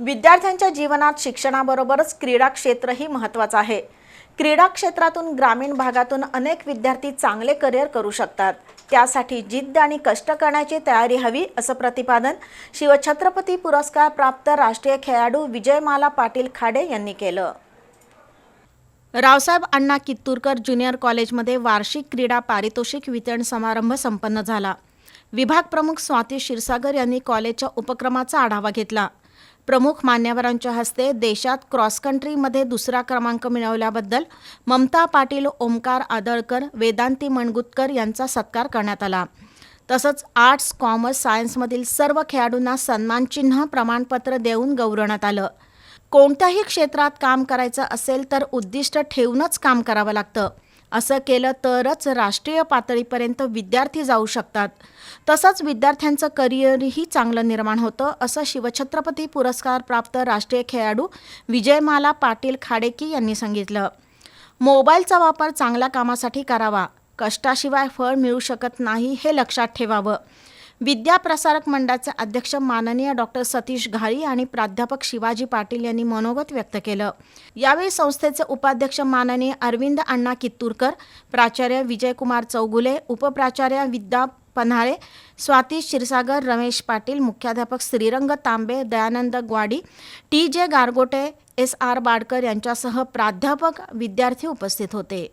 विद्यार्थ्यांच्या जीवनात शिक्षणाबरोबरच क्रीडा क्षेत्रही महत्त्वाचं आहे. क्रीडा क्षेत्रातून ग्रामीण भागातून अनेक विद्यार्थी चांगले करिअर करू शकतात. त्यासाठी जिद्द आणि कष्ट करण्याची तयारी हवी असं प्रतिपादन शिवछत्रपती पुरस्कार प्राप्त राष्ट्रीय खेळाडू विजयमाला पाटील खाडे यांनी केलं. रावसाहेब अण्णा कित्तूरकर ज्युनियर कॉलेजमध्ये वार्षिक क्रीडा पारितोषिक वितरण समारंभ संपन्न झाला. विभाग प्रमुख स्वाती क्षीरसागर यांनी कॉलेजच्या उपक्रमाचा आढावा घेतला. प्रमुख मान्यवरांच्या हस्ते देशात क्रॉस कंट्रीमध्ये दुसरा क्रमांक मिळवल्याबद्दल ममता पाटील ओमकार आदळकर वेदांती मणगुतकर यांचा सत्कार करण्यात आला. तसंच आर्ट्स कॉमर्स सायन्समधील सर्व खेळाडूंना सन्मानचिन्ह प्रमाणपत्र देऊन गौरवण्यात आलं. कोणत्याही क्षेत्रात काम करायचं असेल तर उद्दिष्ट ठेवूनच काम करावं लागतं. असं केलं तरच राष्ट्रीय पातळीपर्यंत विद्यार्थी जाऊ शकतात. तसंच विद्यार्थ्यांचं करिअरही चांगलं निर्माण होतं असं शिवछत्रपती पुरस्कार प्राप्त राष्ट्रीय खेळाडू विजयमाला पाटील खाडेकी यांनी सांगितलं. मोबाईलचा वापर चांगल्या कामासाठी करावा. कष्टाशिवाय फळ मिळू शकत नाही हे लक्षात ठेवावं. विद्याप्रसारक मंडळाचे अध्यक्ष माननीय डॉक्टर सतीश घाळी आणि प्राध्यापक शिवाजी पाटील यांनी मनोगत व्यक्त केलं. यावेळी संस्थेचे उपाध्यक्ष माननीय अरविंद अण्णा कित्तूरकर प्राचार्य विजयकुमार चौगुले उपप्राचार्य विद्या पन्हाळे स्वाती क्षीरसागर रमेश पाटील मुख्याध्यापक Shrirang Tambe Dayanand Gwadi T J Gargote S R Badkar यांच्यासह प्राध्यापक विद्यार्थी उपस्थित होते.